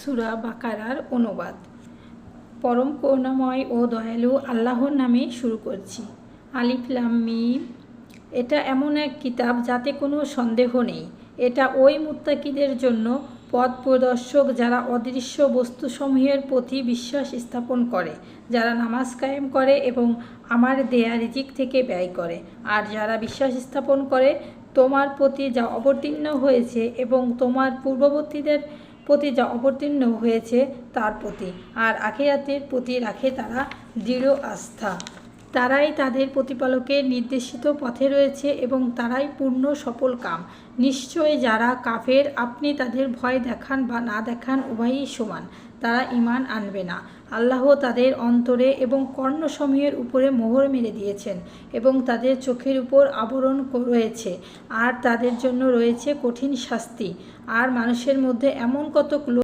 সুরা বাকারার অনুবাদ। পরম করুণাময় ও দয়ালু আল্লাহর নামে শুরু করছি। আলিফ মিম। এটা এমন এক কিতাব যাতে কোনো সন্দেহ নেই। এটা ওই মুত্তাকিদের জন্য পথ প্রদর্শক যারা অদৃশ্য বস্তুসমূহের প্রতি বিশ্বাস স্থাপন করে, যারা নামাজ কায়েম করে এবং আমার দেয়া রিজিক থেকে ব্যয় করে। আর যারা বিশ্বাস স্থাপন করে, তোমার প্রতি যা অবতীর্ণ হয়েছে এবং তোমার পূর্ববর্তীদের প্রতি যা অবতীর্ণ হয়েছে তার প্রতি। আর আখেরাতের প্রতি রাখে তারা দৃঢ় আস্থা। তারাই তাদের প্রতিপালকের নির্দেশিত পথে রয়েছে এবং তারাই পূর্ণ সফল কাম। নিশ্চয় যারা কাফের, আপনি তাদের ভয় দেখান বা না দেখান, উভয়ই সমান। তারা ইমান আনবে না। আল্লাহ তাদের অন্তরে এবং কর্ণসমূহের উপরে মোহর মেরে দিয়েছেন এবং তাদের চোখের উপর আবরণ রয়েছে আর তাদের জন্য রয়েছে কঠিন শাস্তি। আর মানুষের মধ্যে এমন কতক লোক